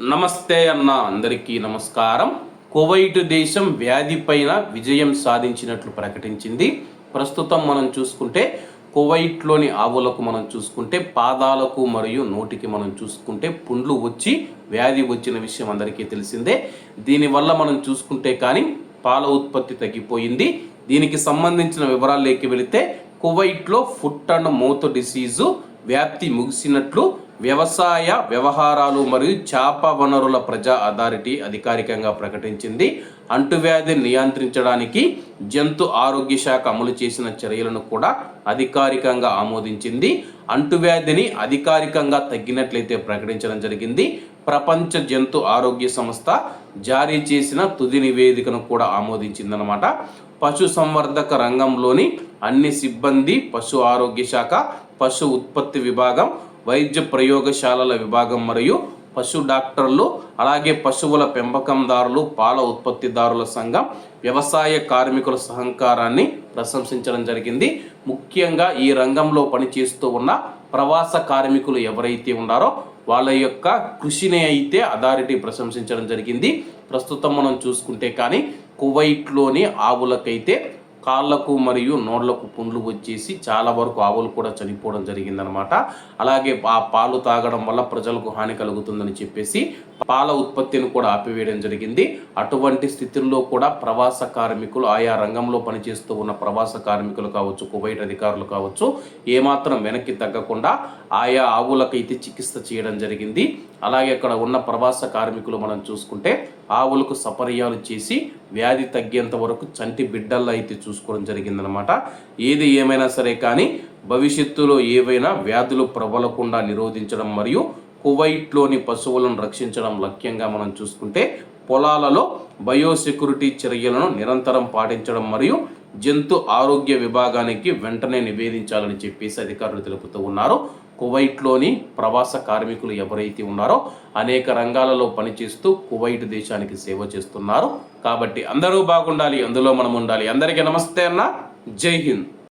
నమస్తే అన్న అందరికీ నమస్కారం. కువైట్ దేశం వ్యాధిపైన విజయం సాధించినట్లు ప్రకటించింది. ప్రస్తుతం మనం చూసుకుంటే కువైట్లోని ఆవులకు మనం చూసుకుంటే పాదాలకు మరియు నోటికి మనం చూసుకుంటే పుండ్లు వచ్చి వ్యాధి వచ్చిన విషయం అందరికీ తెలిసిందే. దీనివల్ల మనం చూసుకుంటే కానీ పాల ఉత్పత్తి తగ్గిపోయింది. దీనికి సంబంధించిన వివరాల్లోకి వెళితే కువైట్లో ఫుట్ అండ్ మౌత్ డిసీజు వ్యాప్తి ముగిసినట్లు వ్యవసాయ వ్యవహారాలు మరియు చేప వనరుల ప్రజా అథారిటీ అధికారికంగా ప్రకటించింది. అంటువ్యాధిని నియంత్రించడానికి జంతు ఆరోగ్య శాఖ అమలు చేసిన చర్యలను కూడా అధికారికంగా ఆమోదించింది. అంటువ్యాధిని అధికారికంగా తగ్గినట్లయితే ప్రకటించడం జరిగింది. ప్రపంచ జంతు ఆరోగ్య సంస్థ జారీ చేసిన తుది నివేదికను కూడా ఆమోదించిందనమాట పశు సంవర్ధక రంగంలోని అన్ని సిబ్బంది పశు ఆరోగ్య శాఖ పశు ఉత్పత్తి విభాగం వైద్య ప్రయోగశాలల విభాగం మరియు పశు డాక్టర్లు అలాగే పశువుల పెంపకందారులు పాల ఉత్పత్తిదారుల సంఘం వ్యవసాయ కార్మికుల సహకారాన్ని ప్రశంసించడం జరిగింది. ముఖ్యంగా ఈ రంగంలో పనిచేస్తూ ఉన్న ప్రవాస కార్మికులు ఎవరైతే ఉన్నారో వాళ్ళ యొక్క కృషిని అయితే అథారిటీ ప్రశంసించడం జరిగింది. ప్రస్తుతం మనం చూసుకుంటే కానీ కువైట్లోని ఆవులకైతే కాళ్ళకు మరియు నోళ్ళకు పుండ్లు వచ్చేసి చాలా వరకు ఆవులు కూడా చనిపోవడం జరిగిందనమాట అలాగే ఆ పాలు తాగడం వల్ల ప్రజలకు హాని కలుగుతుందని చెప్పేసి పాల ఉత్పత్తిని కూడా ఆపివేయడం జరిగింది. అటువంటి స్థితిలో కూడా ప్రవాస కార్మికులు ఆయా రంగంలో పనిచేస్తూ ఉన్న ప్రవాస కార్మికులు కావచ్చు కువైట్ అధికారులు కావచ్చు ఏమాత్రం వెనక్కి తగ్గకుండా ఆయా ఆవులకైతే చికిత్స చేయడం జరిగింది. అలాగే అక్కడ ఉన్న ప్రవాస కార్మికులు మనం చూసుకుంటే ఆవులకు సపర్యాలు చేసి వ్యాధి తగ్గేంత వరకు చంటి బిడ్డల్లో అయితే చూసుకోవడం జరిగిందనమాట ఏది ఏమైనా సరే కానీ భవిష్యత్తులో ఏవైనా వ్యాధులు ప్రబలకుండా నిరోధించడం మరియు కువైట్లోని పశువులను రక్షించడం లక్ష్యంగా మనం చూసుకుంటే పొలాలలో బయోసెక్యూరిటీ చర్యలను నిరంతరం పాటించడం మరియు జంతు ఆరోగ్య విభాగానికి వెంటనే నివేదించాలని చెప్పేసి అధికారులు తెలుపుతూ ఉన్నారు. కువైట్లోని ప్రవాస కార్మికులు ఎవరైతే ఉన్నారో అనేక రంగాలలో పనిచేస్తూ కువైట్ దేశానికి సేవ చేస్తున్నారు. కాబట్టి అందరూ బాగుండాలి అందులో మనం ఉండాలి. అందరికీ నమస్తే అన్న. జై హింద్.